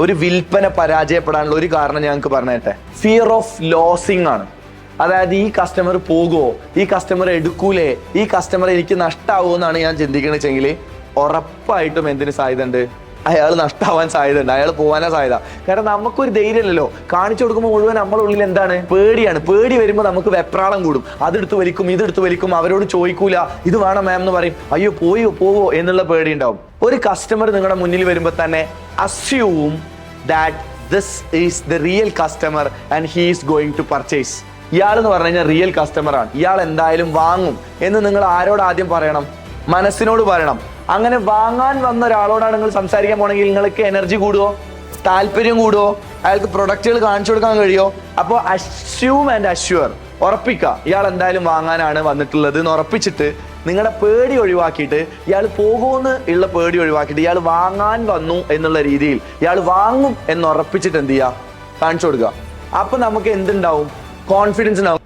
ഒരു വിൽപ്പന പരാജയപ്പെടാനുള്ള ഒരു കാരണം ഞങ്ങൾക്ക് പറഞ്ഞേട്ടെ ഫിയർ ഓഫ് ലോസിങ് ആണ്. അതായത് ഈ കസ്റ്റമർ പോകുമോ ഈ കസ്റ്റമർ എടുക്കൂലേ ഈ കസ്റ്റമർ എനിക്ക് നഷ്ടാവുമോ എന്നാണ് ഞാൻ ചിന്തിക്കണെച്ചെങ്കിൽ ഉറപ്പായിട്ടും എന്തിനു സാധ്യത ഉണ്ട് അയാൾ നഷ്ടാവാൻ സാധ്യത ഉണ്ട് അയാൾ പോകാനാ സാധ്യത. കാരണം നമുക്കൊരു ധൈര്യമില്ലല്ലോ. കാണിച്ചു കൊടുക്കുമ്പോൾ മുഴുവൻ നമ്മുടെ ഉള്ളിൽ എന്താണ്? പേടിയാണ്. പേടി വരുമ്പോൾ നമുക്ക് വെപ്രാളം കൂടും. അതെടുത്ത് വലിക്കും ഇതെടുത്ത് വലിക്കും അവരോട് ചോദിക്കൂല. ഇത് വേണം മാം എന്ന് പറയും. അയ്യോ പോയോ പോവോ എന്നുള്ള പേടി ഉണ്ടാവും. ഒരു കസ്റ്റമർ നിങ്ങളുടെ മുന്നിൽ വരുമ്പോൾ തന്നെ assume that this is the real customer and he is going to purchase ഇയാൾ എന്ന് പറഞ്ഞു കഴിഞ്ഞാൽ റിയൽ കസ്റ്റമർ ആണ്. ഇയാൾ എന്തായാലും വാങ്ങും എന്ന് നിങ്ങൾ ആരോട് ആദ്യം പറയണം? മനസ്സിനോട് പറയണം. അങ്ങനെ വാങ്ങാൻ വന്ന ഒരാളോടാണ് നിങ്ങൾ സംസാരിക്കാൻ പോണെങ്കിൽ നിങ്ങൾക്ക് എനർജി കൂടുവോ? താല്പര്യം കൂടുവോ? അയാൾക്ക് പ്രൊഡക്റ്റുകൾ കാണിച്ചു കൊടുക്കാൻ കഴിയുമോ അപ്പോൾ അസ്യൂം ആൻഡ് അഷ്യൂർ ഉറപ്പിക്കുക ഇയാൾ എന്തായാലും വാങ്ങാനാണ് വന്നിട്ടുള്ളത് എന്ന് ഉറപ്പിച്ചിട്ട് നിങ്ങളുടെ പേടി ഒഴിവാക്കിയിട്ട് ഇയാൾ പോകുമെന്ന് ഉള്ള പേടി ഒഴിവാക്കിയിട്ട് ഇയാൾ വാങ്ങാൻ വന്നു എന്നുള്ള രീതിയിൽ ഇയാൾ വാങ്ങും എന്ന് ഉറപ്പിച്ചിട്ട് എന്ത് ചെയ്യുക? കാണിച്ചു കൊടുക്കുക. അപ്പൊ നമുക്ക് എന്തുണ്ടാവും? കോൺഫിഡൻസ് ഉണ്ടാവും.